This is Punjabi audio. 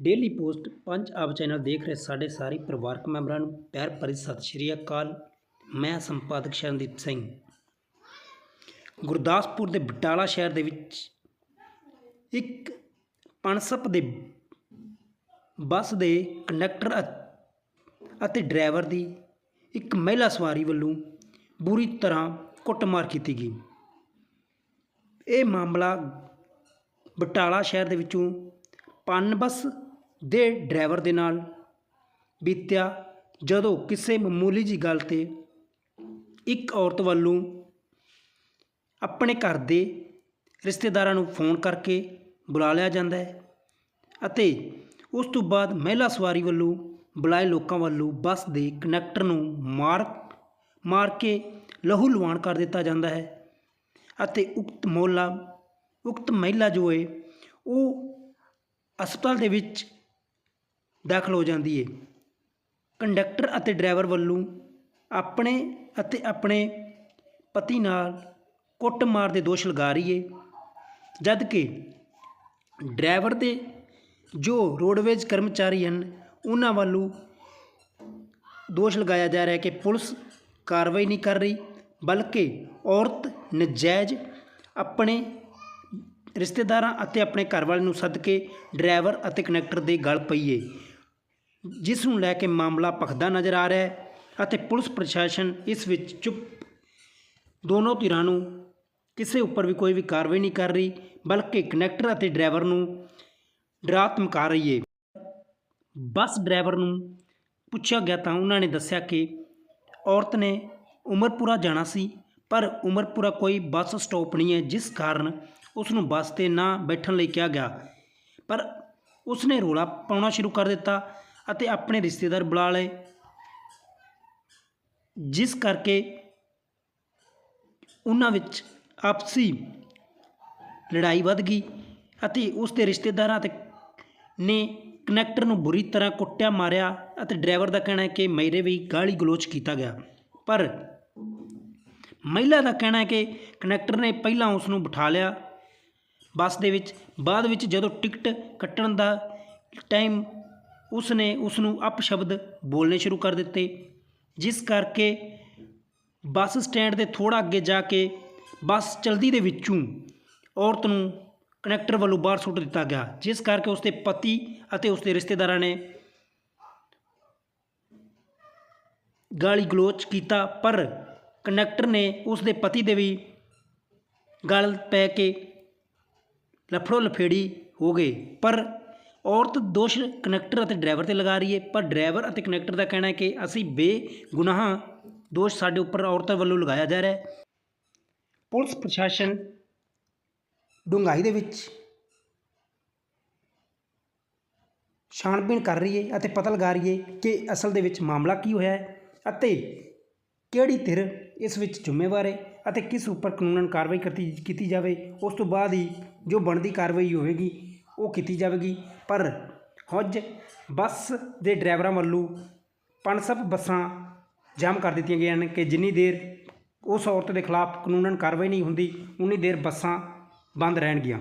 ਡੇਲੀ ਪੋਸਟ ਪੰਜ ਆਪ ਚੈਨਲ ਦੇਖ ਰਹੇ ਸਾਡੇ ਸਾਰੇ ਪਰਿਵਾਰਕ ਮੈਂਬਰਾਂ ਨੂੰ। ਪਿਆਰ ਭਰੀ ਸਤਿ ਸ਼੍ਰੀ ਅਕਾਲ। ਮੈਂ ਸੰਪਾਦਕ ਸ਼ਰਨਦੀਪ ਸਿੰਘ। ਗੁਰਦਾਸਪੁਰ ਦੇ ਬਟਾਲਾ ਸ਼ਹਿਰ ਦੇ ਵਿੱਚ ਇੱਕ ਪਨਸਪ ਦੇ ਬੱਸ ਦੇ ਕੰਡਕਟਰ ਅਤੇ ਡਰਾਈਵਰ ਦੀ ਇੱਕ ਮਹਿਲਾ ਸਵਾਰੀ ਵੱਲੋਂ ਬੁਰੀ ਤਰ੍ਹਾਂ ਕੁੱਟਮਾਰ ਕੀਤੀ ਗਈ। ਇਹ ਮਾਮਲਾ ਬਟਾਲਾ ਸ਼ਹਿਰ ਦੇ ਵਿੱਚੋਂ ਪਨ ਬੱਸ ਦੇ ਡਰਾਈਵਰ ਦੇ ਨਾਲ ਬੀਤਿਆ, ਜਦੋਂ ਕਿਸੇ ਮਾਮੂਲੀ ਜੀ ਗੱਲ ਤੇ ਇੱਕ ਔਰਤ ਵੱਲੋਂ ਆਪਣੇ ਘਰ ਦੇ ਰਿਸ਼ਤੇਦਾਰਾਂ ਨੂੰ ਫੋਨ ਕਰਕੇ ਬੁਲਾ ਲਿਆ ਜਾਂਦਾ ਹੈ ਅਤੇ ਉਸ ਤੋਂ ਬਾਅਦ ਮਹਿਲਾ ਸਵਾਰੀ ਵੱਲੋਂ ਬੁਲਾਏ ਲੋਕਾਂ ਵੱਲੋਂ ਬੱਸ ਦੇ ਕਨੈਕਟਰ ਨੂੰ ਮਾਰ ਮਾਰ ਕੇ ਲਹੂ ਲੁਹਾਨ ਕਰ ਦਿੱਤਾ ਜਾਂਦਾ ਹੈ ਅਤੇ ਉਕਤ ਮੋਲਾ, ਉਕਤ ਮਹਿਲਾ ਜੋ ਹੈ, ਉਹ ਹਸਪਤਾਲ ਦੇ ਵਿੱਚ ਦਾਖਲ ਹੋ ਜਾਂਦੀ ਹੈ ਕੰਡਕਟਰ ਅਤੇ ਡਰਾਈਵਰ ਵੱਲੋਂ ਆਪਣੇ ਅਤੇ ਆਪਣੇ ਪਤੀ ਨਾਲ ਕੁੱਟਮਾਰ ਦੇ ਦੋਸ਼ ਲਗਾ ਰਹੀ ਹੈ ਜਦ ਕਿ ਡਰਾਈਵਰ ਦੇ ਜੋ ਰੋਡਵੇਜ਼ ਕਰਮਚਾਰੀ ਹਨ, ਉਹਨਾਂ ਵੱਲੋਂ ਦੋਸ਼ ਲਗਾਇਆ ਜਾ ਰਿਹਾ ਹੈ ਕਿ ਪੁਲਿਸ ਕਾਰਵਾਈ ਨਹੀਂ ਕਰ ਰਹੀ, ਬਲਕਿ ਔਰਤ ਨਜਾਇਜ਼ ਆਪਣੇ ਰਿਸ਼ਤੇਦਾਰਾਂ ਅਤੇ ਆਪਣੇ ਘਰ ਵਾਲੇ ਨੂੰ ਸੱਦ ਕੇ ਡਰਾਈਵਰ ਅਤੇ ਕਨੈਕਟਰ ਦੇ ਗਲ ਪਈਏ ਜਿਸ ਨੂੰ ਲੈ ਕੇ ਮਾਮਲਾ ਭਖਦਾ ਨਜ਼ਰ ਆ ਰਿਹਾ ਹੈ ਅਤੇ ਪੁਲਿਸ ਪ੍ਰਸ਼ਾਸਨ ਇਸ ਵਿੱਚ ਚੁੱਪ। ਦੋਨੋਂ ਧਿਰਾਂ ਨੂੰ ਕਿਸੇ ਉੱਪਰ ਵੀ ਕੋਈ ਵੀ ਕਾਰਵਾਈ ਨਹੀਂ ਕਰ ਰਹੀ, ਬਲਕਿ ਕਨੈਕਟਰ ਅਤੇ ਡਰਾਈਵਰ ਨੂੰ ਡਰਾ ਧਮਕਾ ਰਹੀ ਹੈ ਬੱਸ ਡਰਾਈਵਰ ਨੂੰ ਪੁੱਛਿਆ ਗਿਆ ਤਾਂ ਉਹਨਾਂ ਨੇ ਦੱਸਿਆ ਕਿ ਔਰਤ ਨੇ ਉਮਰਪੁਰਾ ਜਾਣਾ ਸੀ, ਪਰ ਉਮਰਪੁਰਾ ਕੋਈ ਬੱਸ ਸਟਾਪ ਨਹੀਂ ਹੈ, ਜਿਸ ਕਾਰਨ ਉਸ ਨੂੰ ਬੱਸ ਤੇ ਨਾ ਬੈਠਣ ਲਈ ਕਿਹਾ ਗਿਆ। ਪਰ ਉਸ ਨੇ ਰੋਲਾ ਪਾਉਣਾ ਸ਼ੁਰੂ ਕਰ ਦਿੱਤਾ। ਅਤੇ ਆਪਣੇ ਰਿਸ਼ਤੇਦਾਰ ਬੁਲਾ ਲਏ। ਜਿਸ ਕਰਕੇ ਉਹਨਾਂ ਵਿੱਚ ਆਪਸੀ ਲੜਾਈ ਵੱਧ ਗਈ ਅਤੇ ਉਸ ਦੇ ਰਿਸ਼ਤੇਦਾਰਾਂ ਤੇ ਨੇ ਕਨੈਕਟਰ ਨੂੰ ਬੁਰੀ ਤਰ੍ਹਾਂ ਕੁੱਟਿਆ, ਮਾਰਿਆ ਅਤੇ ਡਰਾਈਵਰ ਦਾ ਕਹਿਣਾ ਹੈ ਕਿ ਮੇਰੇ ਵੀ ਗਾਲੀ ਗਲੋਚ ਕੀਤਾ ਗਿਆ। ਪਰ ਮਹਿਲਾ ਦਾ ਕਹਿਣਾ ਹੈ ਕਿ ਕਨੈਕਟਰ ਨੇ ਪਹਿਲਾਂ ਉਸ ਨੂੰ ਬਿਠਾ ਲਿਆ। ਬੱਸ ਦੇ ਵਿੱਚ, ਬਾਅਦ ਵਿੱਚ ਜਦੋਂ ਟਿਕਟ ਕੱਟਣ ਦਾ ਟਾਈਮ ਉਸ ਨੇ ਉਸ ਨੂੰ ਅਪਸ਼ਬਦ ਬੋਲਣੇ ਸ਼ੁਰੂ ਕਰ ਦਿੱਤੇ, ਜਿਸ ਕਰਕੇ ਬੱਸ ਸਟੈਂਡ ਦੇ ਥੋੜਾ ਅੱਗੇ ਜਾ ਕੇ ਬੱਸ ਚਲਦੀ ਦੇ ਵਿੱਚੋਂ ਔਰਤ ਨੂੰ ਕਨੈਕਟਰ ਵੱਲੋਂ ਬਾਹਰ ਸੁੱਟ ਦਿੱਤਾ ਗਿਆ, ਜਿਸ ਕਰਕੇ ਉਸਦੇ ਪਤੀ ਅਤੇ ਉਸਦੇ ਰਿਸ਼ਤੇਦਾਰਾਂ ਨੇ ਗਾਲੀ ਗਲੋਚ ਕੀਤਾ, ਪਰ ਕਨੈਕਟਰ ਨੇ ਉਸਦੇ ਪਤੀ ਦੇ ਵੀ ਗਲ ਪੈ ਕੇ ਲਫੜੋ ਲਫੇੜੀ ਹੋ ਗਏ, ਪਰ ਔਰਤ ਦੋਸ਼ ਕਨੈਕਟਰ ਅਤੇ ਡਰਾਈਵਰ ਤੇ ਲਗਾ ਰਹੀ ਹੈ, ਪਰ ਡਰਾਈਵਰ ਅਤੇ ਕਨੈਕਟਰ ਦਾ ਕਹਿਣਾ ਹੈ ਕਿ ਅਸੀਂ ਬੇਗੁਨਾਹ ਦੋਸ਼ ਸਾਡੇ ਉੱਪਰ ਔਰਤਾਂ ਵੱਲੋਂ ਲਗਾਇਆ ਜਾ ਰਿਹਾ ਹੈ। ਪੁਲਿਸ ਪ੍ਰਸ਼ਾਸਨ ਡੂੰਘਾਈ ਦੇ ਵਿੱਚ ਛਾਣਬੀਣ ਕਰ ਰਹੀ ਹੈ ਅਤੇ ਪਤਾ ਲਗਾ ਰਹੀ ਹੈ ਕਿ ਅਸਲ ਦੇ ਵਿੱਚ ਮਾਮਲਾ ਕੀ ਹੋਇਆ ਹੈ ਅਤੇ ਕਿਹੜੀ ਧਿਰ ਇਸ ਵਿੱਚ ਜ਼ਿੰਮੇਵਾਰ ਹੈ ਅਤੇ ਕਿਸ ਉੱਪਰ ਕਾਨੂੰਨ ਕਾਰਵਾਈ ਕਰਤੀ ਕੀਤੀ ਜਾਵੇ, ਉਸ ਤੋਂ ਬਾਅਦ ਹੀ ਜੋ ਬਣਦੀ ਕਾਰਵਾਈ ਹੋਵੇਗੀ ਉਹ ਕੀਤੀ ਜਾਵੇਗੀ। ਪਰ ਹੁੱਜ ਬੱਸ ਦੇ ਡਰਾਈਵਰਾਂ ਵੱਲੋਂ ਪਨਸਪ ਬੱਸਾਂ ਜਾਮ ਕਰ ਦਿੱਤੀਆਂ ਗਈਆਂ ਹਨ ਕਿ ਜਿੰਨੀ ਦੇਰ ਉਸ ਔਰਤ ਦੇ ਖਿਲਾਫ ਕਾਨੂੰਨ ਕਾਰਵਾਈ ਨਹੀਂ ਹੁੰਦੀ, ਉਨੀ ਦੇਰ ਬੱਸਾਂ ਬੰਦ ਰਹਿਣਗੀਆਂ।